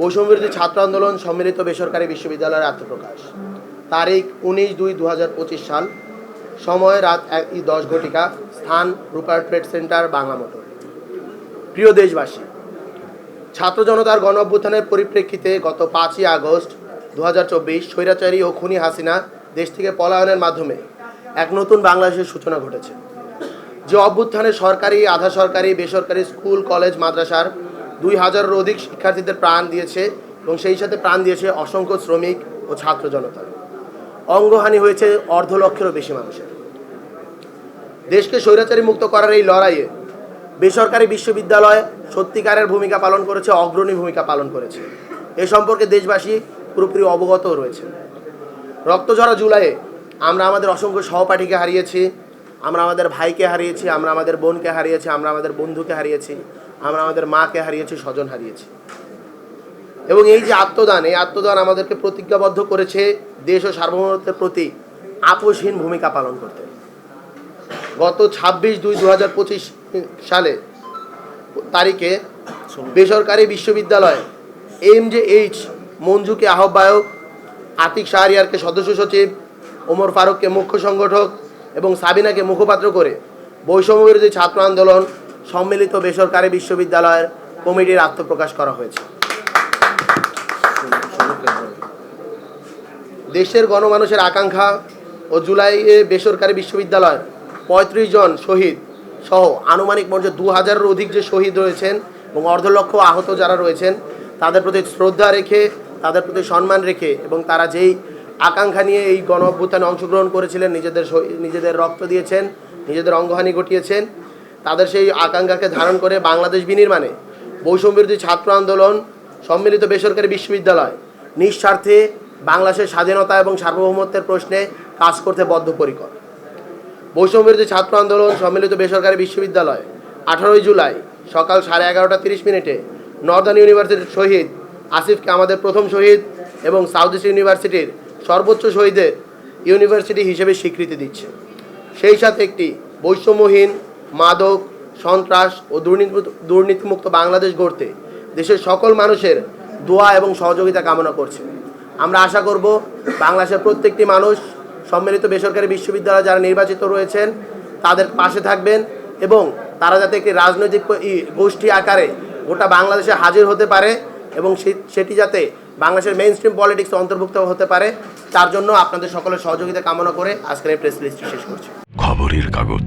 বৈষম্যবিরোধী ছাত্র আন্দোলন সম্মিলিত বেসরকারি বিশ্ববিদ্যালয়ের আত্মপ্রকাশ। তারিখ উনিশ দুই দু সাল, সময় রাত ই দশ ঘটিকা, স্থান রূপার ট্রেড সেন্টার, বাংলা মোটর। প্রিয় দেশবাসী, ছাত্র জনতার গণ অভ্যুত্থানের পরিপ্রেক্ষিতে গত পাঁচই আগস্ট দু হাজার চব্বিশ স্বৈরাচারী ও খুনি হাসিনা দেশ থেকে পলায়নের মাধ্যমে এক নতুন বাংলাদেশের সূচনা ঘটেছে। যে অভ্যুত্থানে সরকারি, আধা সরকারি, বেসরকারি স্কুল, কলেজ, মাদ্রাসার দুই হাজারের অধিক শিক্ষার্থীদের প্রাণ দিয়েছে এবং সেই সাথে প্রাণ দিয়েছে অসংখ্য শ্রমিক ও ছাত্র জনতা অঙ্গহানি হয়েছে অর্ধ লক্ষেরও বেশি মানুষের। দেশকে স্বৈরাচারী মুক্ত করার এই লড়াইয়ে বেসরকারি বিশ্ববিদ্যালয় সত্যিকারের ভূমিকা পালন করেছে, অগ্রণী ভূমিকা পালন করেছে। এ সম্পর্কে দেশবাসী পুরোপুরি অবগত রয়েছে। রক্তঝরা জুলাইয়ে আমরা আমাদের অসংখ্য সহপাঠীকে হারিয়েছি, আমরা আমাদের ভাইকে হারিয়েছি, আমরা আমাদের বোনকে হারিয়েছি, আমরা আমাদের বন্ধুকে হারিয়েছি। আমরা আমাদের মাকে হারিয়েছি, স্বজন হারিয়েছি। এবং এই যে আত্মদান, এই আত্মদান আমাদেরকে প্রতিজ্ঞাবদ্ধ করেছে দেশ ও সার্বভৌমত্বের প্রতি আপোষহীন ভূমিকা পালন করতে। গত ছাব্বিশ দুই দু সালে তারিখে বেসরকারি বিশ্ববিদ্যালয় এম জে এইচ মঞ্জুকে আহ্বায়ক আতিক শাহরিয়ারকে সদস্য সচিব, ওমর ফারুককে মুখ্য সংগঠক এবং সাবিনাকে মুখপাত্র করে বৈষম্যবিরোধী ছাত্র আন্দোলন সম্মিলিত বেসরকারি বিশ্ববিদ্যালয়ের কমিটির আত্মপ্রকাশ করা হয়েছে। দেশের গণমানুষের আকাঙ্ক্ষা ও জুলাইয়ে বেসরকারি বিশ্ববিদ্যালয় পঁয়ত্রিশ জন শহীদ সহ আনুমানিক মর্যাদা দু হাজারের অধিক যে শহীদ রয়েছেন এবং অর্ধলক্ষ আহত যারা রয়েছেন, তাদের প্রতি শ্রদ্ধা রেখে, তাদের প্রতি সম্মান রেখে এবং তারা যেই আকাঙ্ক্ষা নিয়ে এই গণ অভ্যুত্থানে অংশগ্রহণ করেছিলেন, নিজেদের নিজেদের রক্ত দিয়েছেন, নিজেদের অঙ্গহানি ঘটিয়েছেন তাদের সেই আকাঙ্ক্ষাকে ধারণ করে বাংলাদেশ বিনির্মাণে বৈষম্যবিরোধী ছাত্র আন্দোলন, সম্মিলিত বেসরকারি বিশ্ববিদ্যালয় নিঃস্বার্থে বাংলাদেশের স্বাধীনতা এবং সার্বভৌমত্বের প্রশ্নে কাজ করতে বদ্ধপরিকর। বৈষম্যবিরোধী ছাত্র আন্দোলন, সম্মিলিত বেসরকারি বিশ্ববিদ্যালয় আঠারোই জুলাই সকাল সাড়ে এগারোটা তিরিশ মিনিটে নর্দার্ন ইউনিভার্সিটির শহীদ আসিফকে আমাদের প্রথম শহীদ এবং সাউথ ইস্ট ইউনিভার্সিটির সর্বোচ্চ শহীদের ইউনিভার্সিটি হিসেবে স্বীকৃতি দিচ্ছে। সেই সাথে একটি বৈষম্যহীন মাদক, সন্ত্রাস ও দুর্নীতি, দুর্নীতিমুক্ত বাংলাদেশ গড়তে দেশের সকল মানুষের দোয়া এবং সহযোগিতা কামনা করছে। আমরা আশা করব বাংলাদেশের প্রত্যেকটি মানুষ, সম্মিলিত বেসরকারি বিশ্ববিদ্যালয়ে যারা নির্বাচিত রয়েছেন, তাদের পাশে থাকবেন এবং তারা যাতে একটি রাজনৈতিক গোষ্ঠী আকারে গোটা বাংলাদেশে হাজির হতে পারে এবং সেটি যাতে বাংলাদেশের মেইন স্ট্রিম পলিটিক্স অন্তর্ভুক্ত হতে পারে, তার জন্য আপনাদের সকলের সহযোগিতা কামনা করে আজকের এই প্রেস লিস্টটি শেষ করছি। খবরের কাগজ।